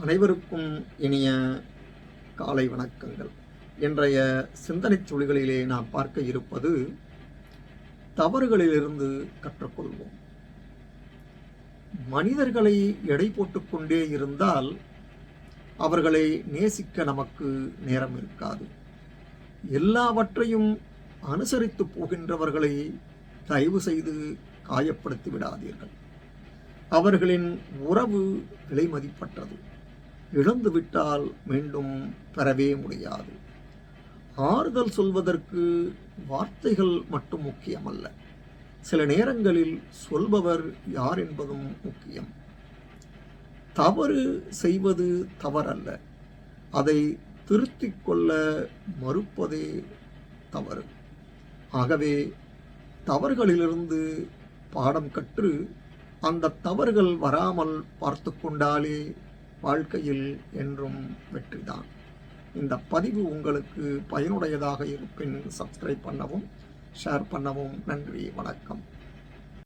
அனைவருக்கும் இனிய காலை வணக்கங்கள். இன்றைய சிந்தனை துளிகளிலே நாம் பார்க்க இருப்பது தவறுகளிலிருந்து கற்றுக்கொள்வோம். மனிதர்களை எடை போட்டுக்கொண்டே இருந்தால் அவர்களை நேசிக்க நமக்கு நேரம் இருக்காது. எல்லாவற்றையும் அனுசரித்து போகின்றவர்களை தயவு செய்து காயப்படுத்தி விடாதீர்கள். அவர்களின் உறவு விலைமதிப்பற்றது இழந்துவிட்டால் மீண்டும் பெறவே முடியாது. ஆறுதல் சொல்வதற்கு வார்த்தைகள் மட்டும் முக்கியமல்ல. சில நேரங்களில் சொல்பவர் யார் என்பதும் முக்கியம். தவறு செய்வது தவறல்ல. அதை திருத்திக் கொள்ள மறுப்பதே தவறு. ஆகவே தவறுகளிலிருந்து பாடம் கற்று அந்த தவறுகள் வராமல் பார்த்து கொண்டாலே வாழ்க்கையில் என்றும் வெற்றிதான். இந்த பதிவு உங்களுக்கு பயனுடையதாக இருப்பின் சப்ஸ்கிரைப் பண்ணவும் ஷேர் பண்ணவும் நன்றி வணக்கம்.